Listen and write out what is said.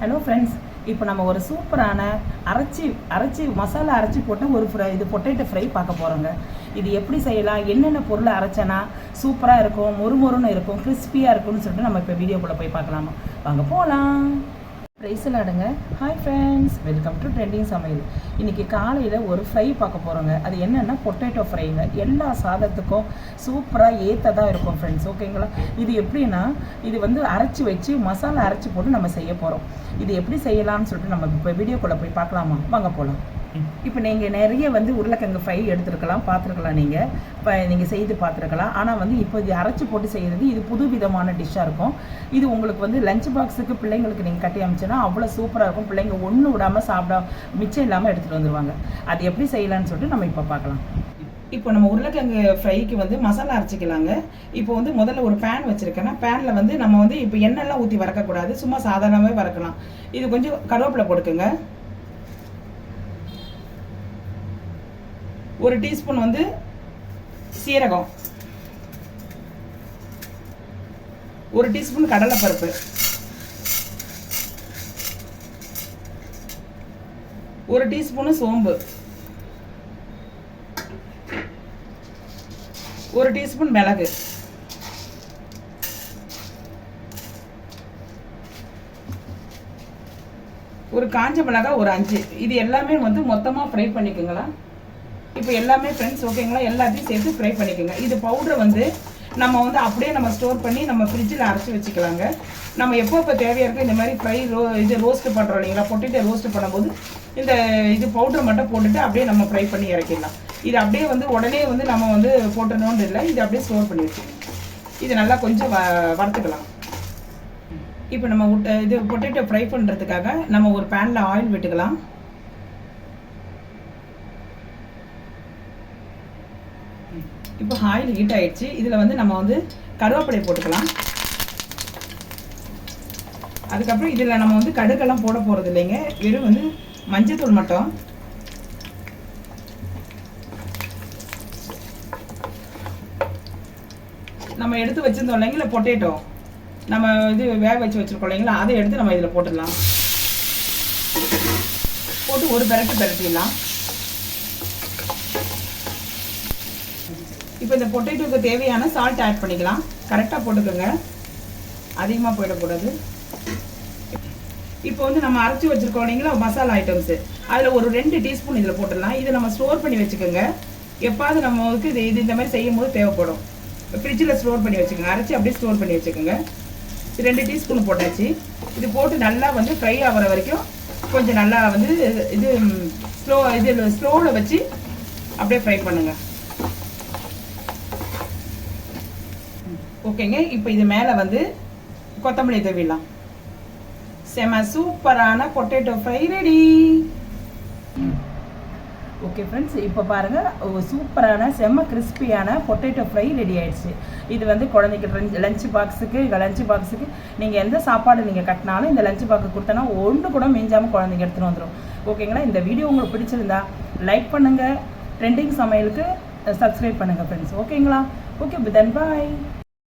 Hello friends இப்போ நம்ம ஒரு சூப்பரான அரைச்சி அரைச்சி மசாலா அரைச்சி போட்ட ஒரு ஃப்ரை இது பொட்டேட்டோ ஃப்ரை பார்க்க போகிறோங்க இது எப்படி செய்யலாம்? என்னென்ன பொருளை அரைச்சனா சூப்பராக இருக்கும் மொறுமொறுன்னு இருக்கும் கிறிஸ்பியாக இருக்கும்னு சொல்லிட்டு நம்ம இப்போ வீடியோக்குள்ளே போய் பார்க்கலாமா? வாங்க போகலாம் ரைஸில் ஆடுங்க hi friends welcome to trending சமையல் இன்றைக்கி காலையில் ஒரு ஃப்ரை பார்க்க போகிறோங்க அது என்னென்னா பொட்டேட்டோ ஃப்ரைங்க எல்லா சாதத்துக்கும் சூப்பராக ஏற்றதாக இருக்கும் ஃப்ரெண்ட்ஸ் ஓகேங்களா இது எப்படின்னா இது வந்து அரைச்சி வச்சு மசாலா அரைச்சி போட்டு நம்ம செய்ய போகிறோம் இது எப்படி செய்யலாம்னு சொல்லிட்டு நம்ம இப்போ வீடியோக்குள்ளே போய் பார்க்கலாமா? வாங்க போகலாம் இப்போ நீங்கள் நிறைய வந்து உருளைக்கிழங்கு ஃப்ரை எடுத்துருக்கலாம் பார்த்துருக்கலாம் நீங்கள் இப்போ நீங்கள் செய்து பார்த்துருக்கலாம். ஆனால் வந்து இப்போ இது அரைச்சி போட்டு செய்கிறது இது புது விதமான டிஷ்ஷாக இருக்கும். இது உங்களுக்கு வந்து லஞ்ச் பாக்ஸுக்கு பிள்ளைங்களுக்கு நீங்கள் கட்டி அமைச்சுன்னா அவ்வளோ சூப்பராக இருக்கும். பிள்ளைங்க ஒன்று விடாமல் சாப்பிட மிச்சம் இல்லாமல் எடுத்துகிட்டு வந்துடுவாங்க அது எப்படி செய்யலான்னு சொல்லிட்டு நம்ம இப்போ பார்க்கலாம். இப்போ நம்ம உருளைக்கிழங்கு ஃப்ரைக்கு வந்து மசாலா அரைச்சிக்கலாங்க. இப்போ வந்து முதல்ல ஒரு பேன் வச்சுருக்கேன்னா பேனில் வந்து நம்ம வந்து இப்போ எண்ணெய்லாம் ஊற்றி வறக்கக்கூடாது. சும்மா சாதாரணமாகவே வறக்கலாம். இது கொஞ்சம் கருவேப்பிலை போட்டுக்கோங்க. ஒரு டீஸ்பூன் வந்து சீரகம். ஒரு டீஸ்பூன் கடலைப்பருப்பு. ஒரு டீஸ்பூனு சோம்பு. ஒரு டீஸ்பூன் மிளகு. ஒரு காஞ்ச மிளகாய் ஒரு அஞ்சு. இது எல்லாமே வந்து மொத்தமாக ஃப்ரை பண்ணிக்கோங்களா இப்போ எல்லாமே ஃப்ரெண்ட்ஸ் ஓகேங்களா எல்லாத்தையும் சேர்த்து ஃப்ரை பண்ணிக்கோங்க. இது பவுடரை வந்து நம்ம வந்து அப்படியே நம்ம ஸ்டோர் பண்ணி நம்ம ஃப்ரிட்ஜில் அரைச்சி வச்சுக்கலாங்க. நம்ம எப்போ இப்போ தேவையாக இருக்கோ இந்த மாதிரி ஃப்ரை ரோ இது ரோஸ்ட் பண்ணுறோம் இல்லைங்களா? பொட்டிட்டு ரோஸ்ட் பண்ணும்போது இந்த இது பவுடர் மட்டும் போட்டுட்டு அப்படியே நம்ம ஃப்ரை பண்ணி இறக்கிடலாம். இது அப்படியே வந்து உடனே வந்து நம்ம வந்து போட்டணும்னு இல்லை. இது அப்படியே ஸ்டோர் பண்ணி வச்சுக்கணும் இது நல்லா கொஞ்சம் வ வறுத்துக்கலாம். இப்போ நம்ம உட்ட- இது பொட்டேட்டோ ஃப்ரை பண்ணுறதுக்காக நம்ம ஒரு பேனில் ஆயில் விட்டுக்கலாம். இப்போ ஆயில் ஹீட் ஆயிடுச்சு. இதில் வந்து நம்ம வந்து கருவேப்பிலை போட்டுக்கலாம். அதுக்கப்புறம் இதில் நம்ம வந்து கடுக்கெல்லாம் போட போகிறது இல்லைங்க. வெறும் வந்து மஞ்சத்தூள் மட்டும். நம்ம எடுத்து வச்சிருந்தோம் இல்லைங்களா? பொட்டேட்டோ நம்ம இது வேக வச்சு வச்சிருக்கோம் இல்லைங்களா? அதை எடுத்து நம்ம இதில் போட்டுடலாம். போட்டு ஒரு பெரட்டு பெரட்டிடலாம். இப்போ இந்த பொட்டேட்டோக்கு தேவையான சால்ட் ஆட் பண்ணிக்கலாம். கரெக்டாக போட்டுக்கோங்க. அதிகமாக போயிடக்கூடாது. இப்போ வந்து நம்ம அரைச்சி வச்சுருக்கோம் இல்லைங்களா மசாலா ஐட்டம்ஸு அதில் ஒரு ரெண்டு டீஸ்பூன் இதில் போட்டுடலாம். இதை நம்ம ஸ்டோர் பண்ணி வச்சுக்கோங்க. எப்பாவது நம்மளுக்கு இது இது இந்த மாதிரி செய்யும் போது தேவைப்படும். ஃப்ரிட்ஜில் ஸ்டோர் பண்ணி வச்சுக்கோங்க. அரைச்சி அப்படியே ஸ்டோர் பண்ணி வச்சுக்கோங்க. ரெண்டு டீஸ்பூன் போட்டாச்சு. இது போட்டு நல்லா வந்து ஃப்ரை ஆகிற வரைக்கும் கொஞ்சம் நல்லா வந்து இது ஸ்லோ இது ஸ்லோவில் வச்சு அப்படியே ஃப்ரை பண்ணுங்கள் ஓகேங்க இப்போ இது மேலே வந்து கொத்தமல்லி தவிடலாம் செம சூப்பரான potato fry ready. Okay friends இப்போ பாருங்கள் சூப்பரான செம்ம கிறிஸ்பியான பொட்டேட்டோ ஃப்ரை ரெடி ஆயிடுச்சு. இது வந்து குழந்தைக்கு லஞ்ச் பாக்ஸுக்கு லஞ்ச் பாக்ஸுக்கு நீங்கள் எந்த சாப்பாடு நீங்கள் கட்டினாலும் இந்த லஞ்ச் பாக்கு கொடுத்தனா ஒன்று கூட மிஞ்சாமல் குழந்தைங்க எடுத்துகிட்டு வந்துடும் ஓகேங்களா இந்த வீடியோ உங்களுக்கு பிடிச்சிருந்தா லைக் பண்ணுங்கள் ட்ரெண்டிங் சமையலுக்கு சப்ஸ்கிரைப் பண்ணுங்கள் ஃப்ரெண்ட்ஸ் ஓகேங்களா? ஓகே தென் பாய்